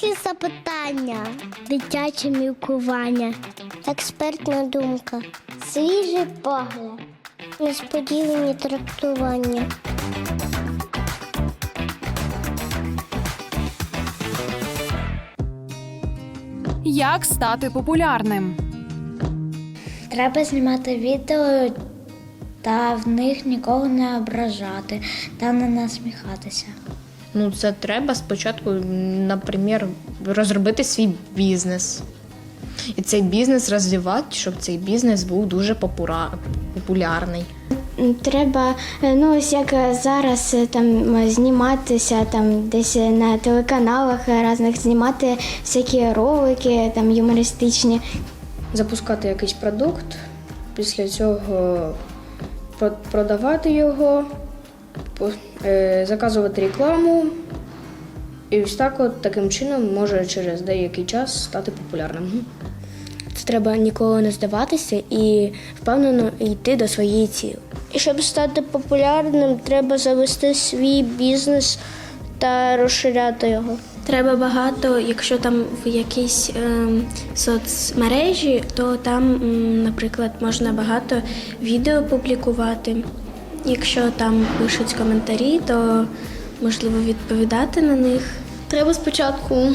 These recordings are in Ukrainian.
Дорослі запитання, дитяче мілкування, експертна думка, свіжий погляд, несподівані трактування. Як стати популярним? Треба знімати відео та в них нікого не ображати та не насміхатися. Ну, це треба спочатку, наприклад, розробити свій бізнес. І цей бізнес розвивати, щоб цей бізнес був дуже попура- популярний. Треба, е, ну ось як зараз е, там е, зніматися там десь на телеканалах різних знімати всякі ролики там юмористичні. запускати якийсь продукт, після цього продавати його, заказувати рекламу. І ось так от таким чином може через деякий час стати популярним. Це треба ніколи не здаватися і впевнено йти до своєї цілі. І щоб стати популярним, треба завести свій бізнес та розширяти його. Треба багато, якщо там в якійсь ем, соцмережі, то там, наприклад, можна багато відео публікувати. Якщо там пишуть коментарі, то можливо відповідати на них. Треба спочатку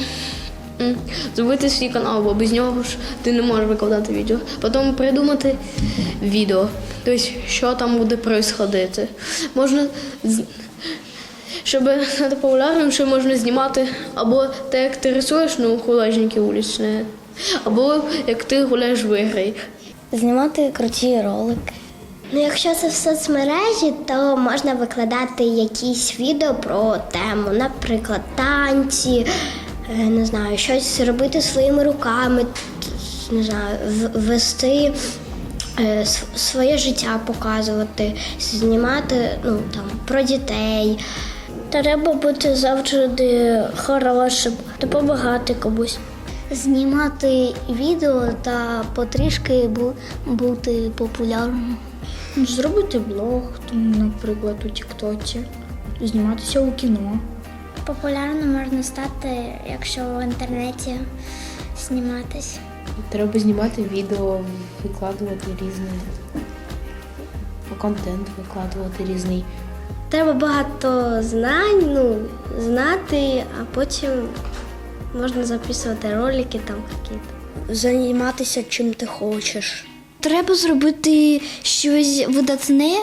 зробити свій канал, бо без нього ж ти не можеш викладати відео. Потім придумати відео, тобто, що там буде відбуватися. Можна, з- щоб стати популярним, що можна знімати або те, як ти рисуєш, ну, художники вуличні, або як ти гуляєш в ігри. Знімати круті ролики. Ну, якщо це в соцмережі, то можна викладати якісь відео про тему, наприклад, танці, е, не знаю, щось робити своїми руками, не знаю, вести е, своє життя показувати, знімати ну, там, про дітей. Треба бути завжди хорошим, допомагати комусь. Знімати відео та потрішки бути популярним. Зробити блог, там, наприклад, у Тіктоці, зніматися у кіно. Популярним можна стати, якщо в інтернеті зніматись. Треба знімати відео, викладувати різний контент, викладувати різний. Треба багато знань, ну, знати, а потім можна записувати ролики там якісь. Займатися чим ти хочеш. Треба зробити щось видатне,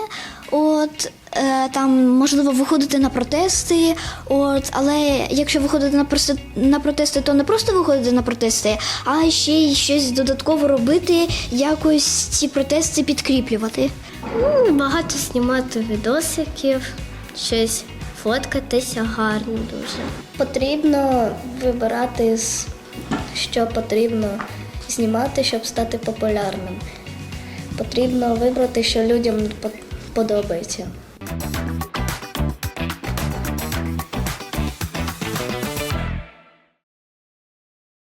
от е, там можливо виходити на протести. От, але якщо виходити на просто на протести, то не просто виходити на протести, а ще й щось додатково робити, якось ці протести підкріплювати. Ну, багато знімати відосиків, щось фоткатися гарно дуже. Потрібно вибирати, що потрібно знімати, щоб стати популярним. Потрібно вибрати, що людям по- подобається.